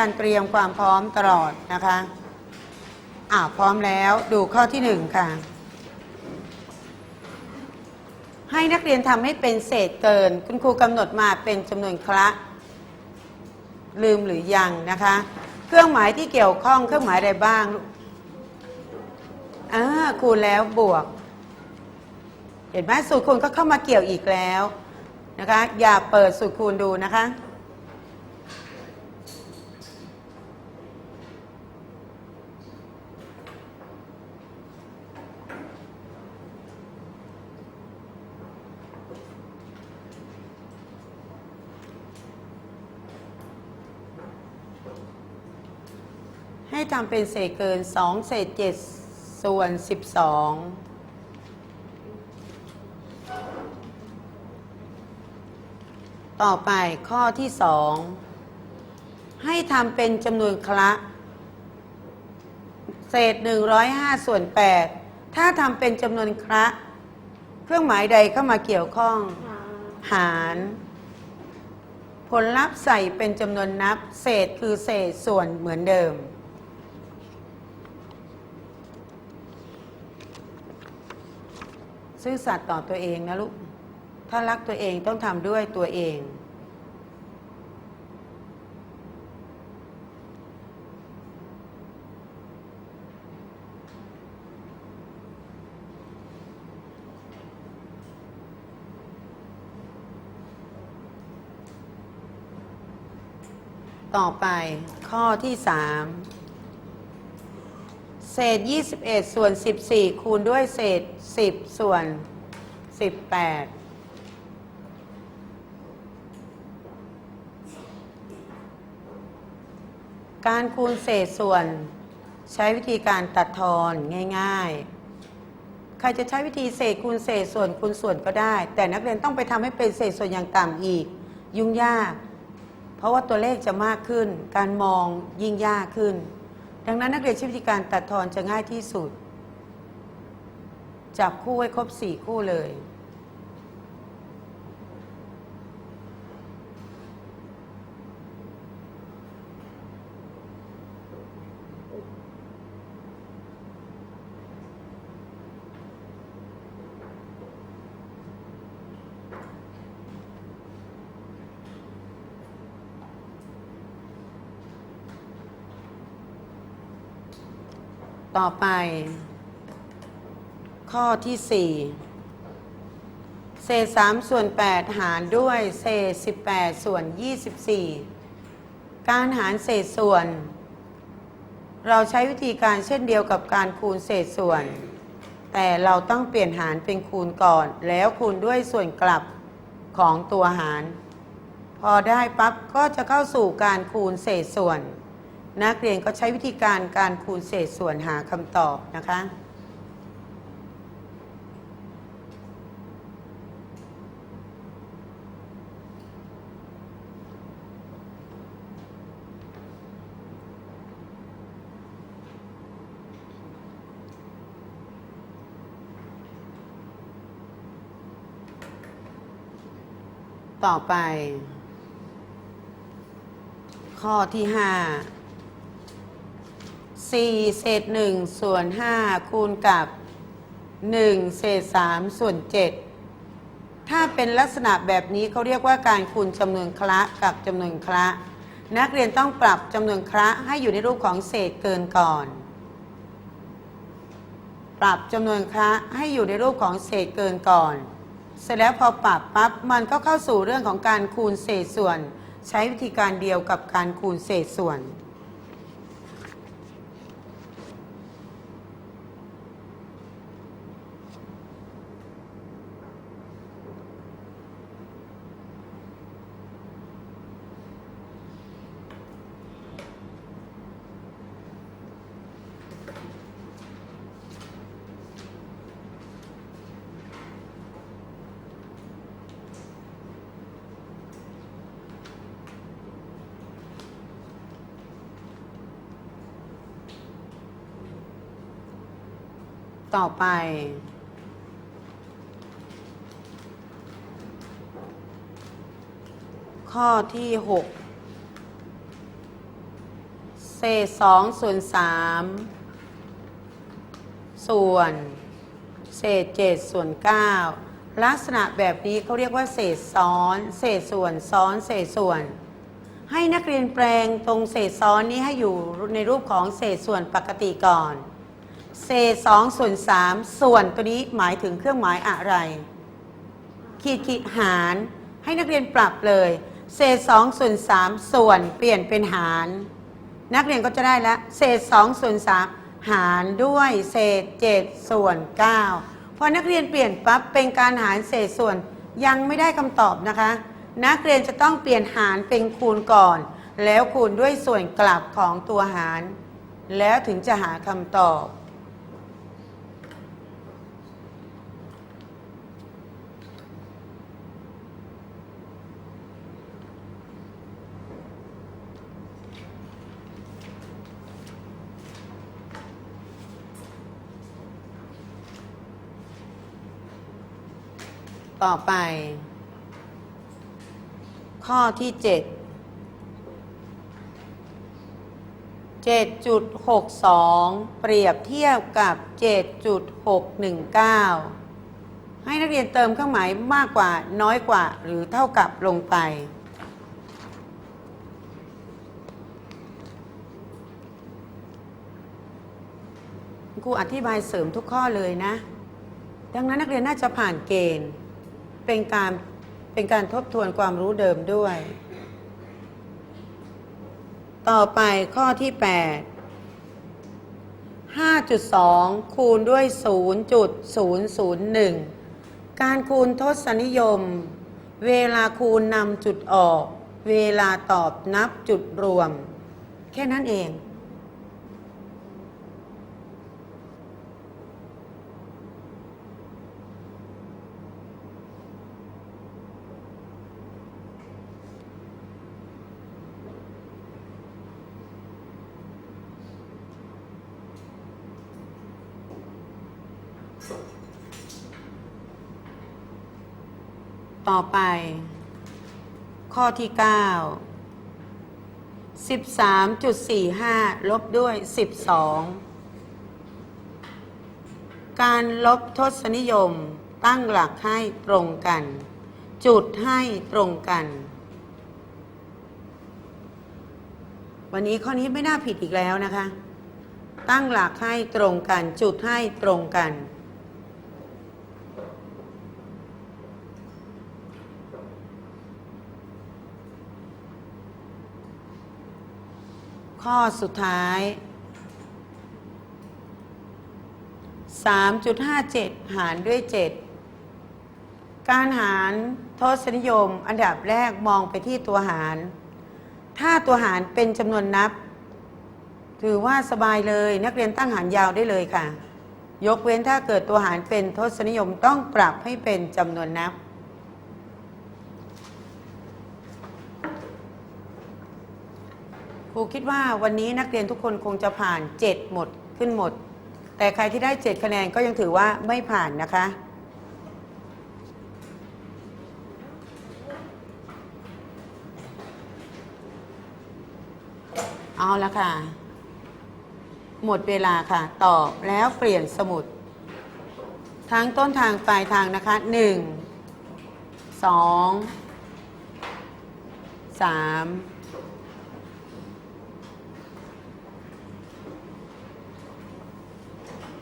การเตรียมความพร้อมตลอดนะคะอ่าพร้อมแล้วดูข้อที่หนึ่งค่ะ ให้นักเรียนทำให้เป็นเศษเกิน คุณครูกำหนดมาเป็นจำนวนคละลืมหรือยังนะคะ เครื่องหมายที่เกี่ยวข้องเครื่องหมายใดบ้างอ่าคูณแล้วบวก เห็นไหมสูตรคูณก็เข้ามาเกี่ยวอีกแล้วนะคะ อย่าเปิดสูตรคูณดูนะคะ ให้ทำเป็นเศษเกิน 2 เศษ 7 ส่วน 12ต่อไปข้อที่2ให้ทำเป็นจำนวนคละ เศษ 105 ส่วน 8 ถ้าทำเป็นจำนวนคละ เครื่องหมายใดเข้ามาเกี่ยวข้อง หาร ผลลัพธ์ใส่เป็นจำนวนนับ เศษคือเศษส่วนเหมือนเดิม ซื่อสัตย์ต่อตัวเองนะลูก ถ้ารักตัวเองต้องทำด้วยตัวเอง ต่อไปข้อที่3เศ ษ 21 ส่วน 14 คูณด้วยเศษ 10 ส่วน 18การคูณเศษส่วนใช้วิธีการตัดทอนง่าย ๆ ใครจะใช้วิธีเศษคูณเศษส่วนคูณส่วนก็ได้ แต่นักเรียนต้องไปทำให้เป็นเศษส่วนอย่างต่ำอีก ยุ่งยาก เพราะว่าตัวเลขจะมากขึ้น การมองยิ่งยากขึ้น ดังนั้นนักเรียนใช้วิธีการตัดทอนจะง่ายที่สุด จับคู่ไว้ครบ 4 คู่เลย ต่อไป ข้อที่ 4 เศษ3ส่วน 8 หารด้วยเศษ 18 ส่วน 24 การหารเศษส่วน เราใช้วิธีการเช่นเดียวกับการคูณเศษส่วน แต่เราต้องเปลี่ยนหารเป็นคูณก่อน แล้วคูณด้วยส่วนกลับของตัวหาร พอได้ปั๊บก็จะเข้าสู่การคูณเศษส่วน นักเรียนก็ใช้วิธีการการคูณเศษส่วนหาคำตอบนะคะ ต่อไป ข้อที่5 4เศษ1ส่วน5คูณกับ 1 เศษ3ส่วน 7 ถ้าเป็นลักษณะแบบนี้เขาเรียกว่าการคูณจำนวนคละกับจำนวนคละ นักเรียนต้องปรับจำนวนคละให้อยู่ในรูปของเศษเกินก่อน ปรับจำนวนคละให้อยู่ในรูปของเศษเกินก่อน เสร็จแล้วพอปรับปั๊บมันก็เข้าสู่เรื่องของการคูณเศษส่วน ใช้วิธีการเดียวกับการคูณเศษส่วน ต่อไป ข้อที่ 6 เศษสองส่วนสามส่วนเศษเจ็ดส่วนเก้าลักษณะแบบนี้เขาเรียกว่า เศษซ้อน เศษส่วนซ้อนเศษส่วน ให้นักเรียนแปลงตรงเศษซ้อนนี้ให้อยู่ในรูปของเศษส่วนปกติก่อน เศษ2ส่วน3ส่วนตัวนี้หมายถึงเครื่องหมายอะไร ขีดขีดหารให้นักเรียนปรับเลย เศษ2ส่วน3ส่วนเปลี่ยนเป็นหาร นักเรียนก็จะได้ล้วเศษ2ส่วน3หารด้วยเศษ7ส่วน9พอนักเรียนเปลี่ยนปั๊บเป็นการหารเศษส่วนยังไม่ได้คำตอบนะคะ นักเรียนจะต้องเปลี่ยนหารเป็นคูณก่อน แล้วคูณด้วยส่วนกลับของตัวหาร แล้วถึงจะหาคำตอบ ต่อไป ข้อที่7 7.62เปรียบเทียบกับ7.619ให้นักเรียนเติมเครื่องหมายมากกว่าน้อยกว่าหรือเท่ากับลงไป ครูอธิบายเสริมทุกข้อเลยนะ ดังนั้นนักเรียนน่าจะผ่านเกณฑ์ เป็นการเป็นการทบทวนความรู้เดิมด้วย ต่อไปข้อที่ 8 5.2 คูณด้วย 0.001 การคูณทศนิยม เวลาคูณนำจุดออก เวลาตอบนับจุดรวม แค่นั้นเอง ต่อไป ข้อที่ 9 13.45 ลบด้วย 12 การลบทศนิยมตั้งหลักให้ตรงกัน จุดให้ตรงกัน วันนี้ข้อนี้ไม่น่าผิดอีกแล้วนะคะ ตั้งหลักให้ตรงกัน จุดให้ตรงกัน ข้อสุดท้าย 3.57 หารด้วย 7 การหารทศนิยมอันดับแรกมองไปที่ตัวหาร ถ้าตัวหารเป็นจำนวนนับ ถือว่าสบายเลยนักเรียนตั้งหารยาวได้เลยค่ะ ยกเว้นถ้าเกิดตัวหารเป็นทศนิยมต้องปรับให้เป็นจำนวนนับ รูคิดว่าวันนี้นักเรียนทุกคนคงจะผ่าน 7 หมดขึ้นหมด แต่ใครที่ได้ 7 คะแนนก็ยังถือว่าไม่ผ่านนะคะ เอาละค่ะ หมดเวลาค่ะ ตอบแล้วเปลี่ยนสมุดทั้งต้นทางปลายทางนะคะ 1 2 3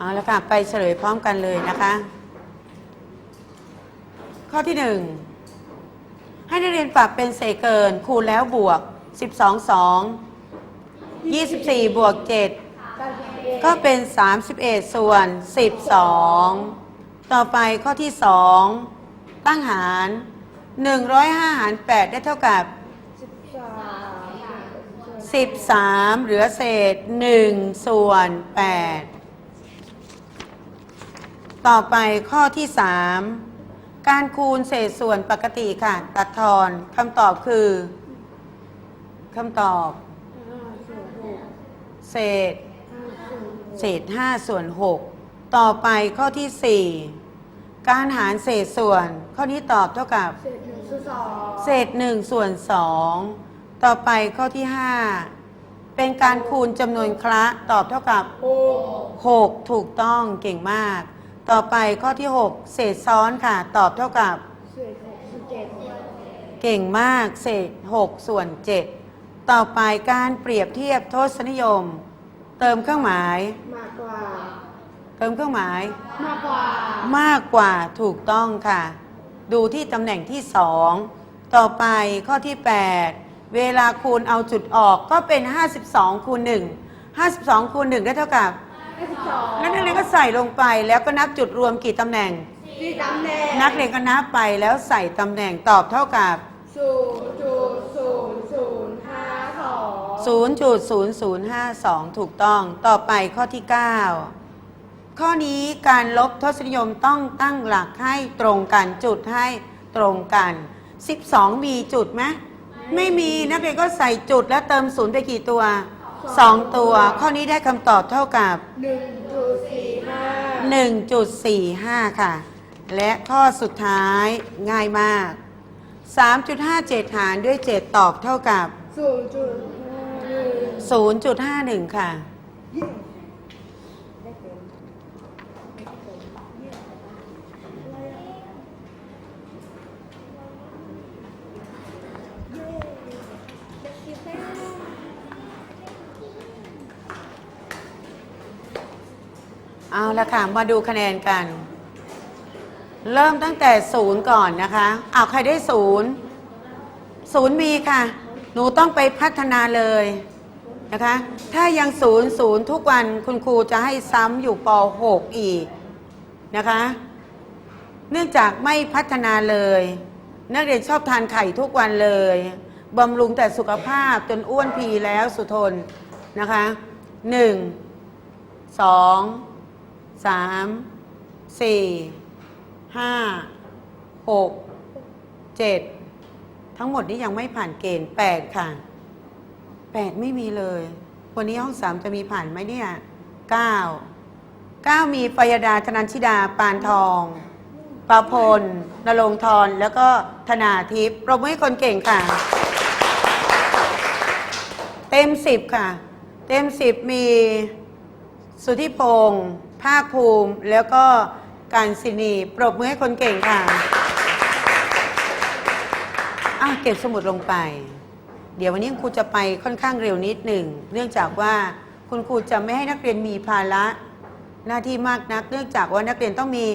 เอาละค่ะ ไปเฉลยพร้อมกันเลยนะคะ ข้อที่หนึ่งให้นักเรียนปรับเป็นเศษเกิน คูณแล้วบวก 12 2 24 บวก 7 ก็เป็น 31 ส่วน 12 ต่อไปข้อที่ 2 ตั้งหาร 105 หาร 8 ได้เท่ากับ 13 เหลือเศษ 1 ส่วน 8 ต่อไปข้อที่ 3 การคูณเศษส่วนปกติค่ะ ตัดทอนคำตอบคือคำตอบ เศษ เศษ 5 ส่วน 6 ต่อไปข้อที่ 4 การหารเศษส่วน ข้อนี้ตอบเท่ากับ เศษหนึ่งส่วนสองเศษ1ส่วน 2 ต่อไปข้อที่ 5 เป็นการคูณจำนวนคละตอบเท่ากับหก6ถูกต้องเก่งมาก ต่อไปข้อที่ 6 เศษซ้อนค่ะ ตอบเท่ากับ เศษหกสิบเจ็ดเก่งมาก เศษ 6 ส่วน 7 ต่อไปการเปรียบเทียบทศนิยม เติมเครื่องหมาย มากกว่า เติมเครื่องหมาย มากกว่ามากกว่าถูกต้องค่ะ ดูที่ตำแหน่งที่ 2 ต่อไปข้อที่ 8 เวลาคูณเอาจุดออกก็เป็น 52คูณ1 52คูณ1ได้เท่ากับห้าสิบสอง แล้วนักเรียนก็ใส่ลงไปแล้วก็นับจุดรวมกี่ตำแหน่งสี่ตำแหน่งนักเรียนก็นับไปแล้วใส่ตำแหน่งตอบเท่ากับ ศูนย์จุดศูนย์ศูนย์ห้าสอง0.0052 ถูกต้อง ต่อไปข้อที่ 9 ข้อนี้การลบทศนิยมต้องตั้งหลักให้ตรงกันจุดให้ตรงกัน 12 มีจุดไหมไม่มีนักเรียนก็ใส่จุดแล้วเติมศูนย์ไปกี่ตัว 2ตัว ข้อนี้ได้คำตอบเท่ากับหนึ่งจุดสี่ห้า1.45 ค่ะ และข้อสุดท้ายง่ายมาก 3.57 หารด้วย 7 ตอบเท่ากับศูนย์จุดหนึ่ง0.51 ค่ะ ละค่ะ มาดูคะแนนกัน เริ่มตั้งแต่ศูนย์ก่อนนะคะเอาใครได้ศูนย์ศูนย์มีค่ะ หนูต้องไปพัฒนาเลยนะคะ ถ้ายังศูนย์ศูนย์ทุกวันคุณครูจะให้ซ้ำอยู่ป .6 อีกนะคะ เนื่องจากไม่พัฒนาเลย นักเรียนชอบทานไข่ทุกวันเลยบำรุงแต่สุขภาพจนอ้วนพีแล้วสุทนนะคะหนึ่งสอง สามสี่ห้าหกเจ็ดทั้งหมดนี้ยังไม่ผ่านเกณฑ์แปดค่ะแปดไม่มีเลย วันนี้ห้องสามจะมีผ่านไหมเนี่ยเก้าเก้ามีปยดาธนันชิดา ปานทองประพลนรงค์ธรแล้วก็ธนาทิพย์ปรบมือให้คนเก่งค่ะ เต็มสิบค่ะ เต็มสิบมีสุธิพงศ์ ภาคภูมิแล้วก็การศินีปรบมือให้คนเก่งค่ะอะเก็บสมุดลงไป เดี๋ยววันนี้ครูจะไปค่อนข้างเร็วนิดหนึ่ง เนื่องจากว่าคุณครูจะไม่ให้นักเรียนมีภาระหน้าที่มากนัก เนื่องจากว่านักเรียนต้องมี